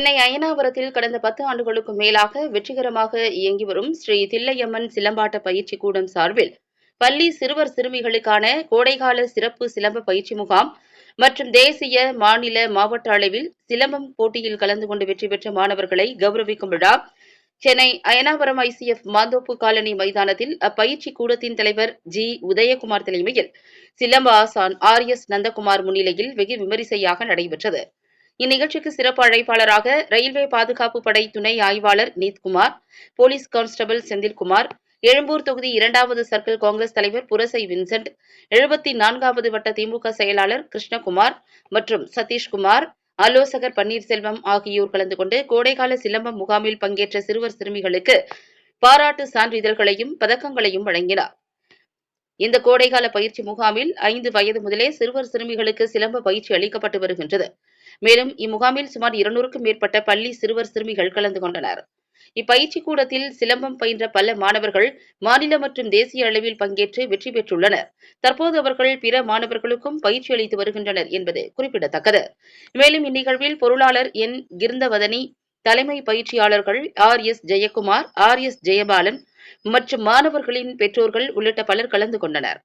சென்னை அயனாவரத்தில் கடந்த பத்து ஆண்டுகளுக்கும் மேலாக வெற்றிகரமாக இயங்கி வரும் ஸ்ரீ தில்லையம்மன் சிலம்பாட்ட பயிற்சி கூடம் சார்பில் பள்ளி சிறுவர் சிறுமிகளுக்கான கோடைகால சிறப்பு சிலம்ப பயிற்சி முகாம் மற்றும் தேசிய மாநில மாவட்ட அளவில் சிலம்பம் போட்டியில் கலந்து கொண்டு வெற்றி பெற்ற மாணவர்களை கௌரவிக்கும் விழா. சென்னை அயனாவரம் ஐசிஎஃப் மாந்தோப்பு காலனி மைதானத்தில் அப்பயிற்சி கூடத்தின் தலைவர் ஜி. உதயகுமார் தலைமையில் சிலம்ப ஆசான் ஆர் எஸ் நந்தகுமார் முன்னிலையில் வெகு விமரிசையாக நடைபெற்றது. இந்நிகழ்ச்சிக்கு சிறப்பு அழைப்பாளராக ரயில்வே பாதுகாப்பு படை துணை ஆய்வாளர் நீத்குமார் போலீஸ் கான்ஸ்டபிள் செந்தில்குமார் எழும்பூர் தொகுதி இரண்டாவது சர்க்கிள் காங்கிரஸ் தலைவர் புரசை வின்சென்ட் எழுபத்தி நான்காவது வட்ட திமுக செயலாளர் கிருஷ்ணகுமார் மற்றும் சதீஷ்குமார் ஆலோசகர் பன்னீர்செல்வம் ஆகியோர் கலந்து கொண்டு கோடைகால சிலம்பம் முகாமில் பங்கேற்ற சிறுவர் சிறுமிகளுக்கு பாராட்டு சான்றிதழ்களையும் பதக்கங்களையும் வழங்கினார். இந்த கோடைகால பயிற்சி முகாமில் ஐந்து வயது முதலே சிறுவர் சிறுமிகளுக்கு சிலம்ப பயிற்சி அளிக்கப்பட்டு வருகின்றது. மேலும் இம்முகாமில் சுமார் இருநூறுக்கும் மேற்பட்ட பள்ளி சிறுவர் சிறுமிகள் கலந்து கொண்டனர். இப்பயிற்சி கூடத்தில் சிலம்பம் பயின்ற பல மாணவர்கள் மாநில மற்றும் தேசிய அளவில் பங்கேற்று வெற்றி பெற்றுள்ளனர். தற்போது அவர்கள் பிற மாணவர்களுக்கும் பயிற்சி அளித்து வருகின்றனர் என்பது குறிப்பிடத்தக்கது. மேலும் இந்நிகழ்வில் பொருளாளர் என். கிருந்தவதனி தலைமை பயிற்சியாளர்கள் R. S. Jayakumar R. S. Jayabalan மற்றும் மாணவர்களின் பெற்றோர்கள் உள்ளிட்ட பலர் கலந்து கொண்டனர்.